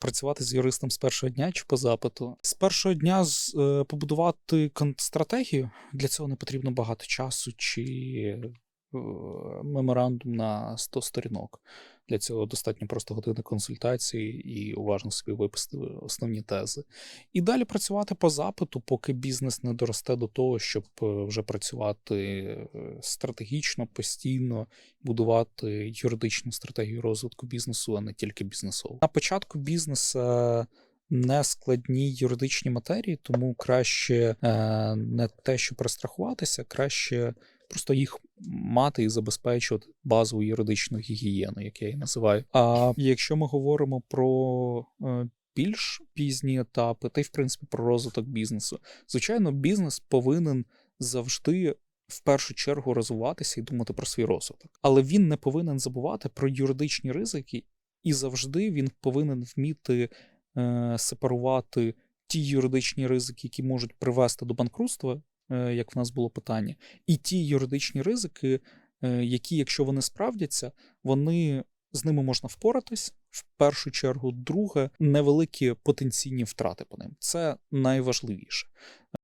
Працювати з юристом з першого дня чи по запиту? З першого дня з, е, побудувати стратегію для цього не потрібно багато часу чи меморандум на 100 сторінок. Для цього достатньо просто години консультації і уважно собі виписати основні тези. І далі працювати по запиту, поки бізнес не доросте до того, щоб е, вже працювати е, стратегічно, постійно, будувати юридичну стратегію розвитку бізнесу, а не тільки бізнесову. На початку бізнесу не складні юридичні матерії, тому краще е, не те, що перестрахуватися, краще просто їх мати і забезпечувати базову юридичну гігієну, як я її називаю. А якщо ми говоримо про е, більш пізні етапи, та й в принципі про розвиток бізнесу, звичайно, бізнес повинен завжди. В першу чергу розвиватися і думати про свій розвиток, але він не повинен забувати про юридичні ризики, і завжди він повинен вміти е, сепарувати ті юридичні ризики, які можуть привести до банкрутства, як в нас було питання, і ті юридичні ризики, е, які, якщо вони справдяться, вони з ними можна впоратись. В першу чергу, друге, невеликі потенційні втрати по ним. Це найважливіше.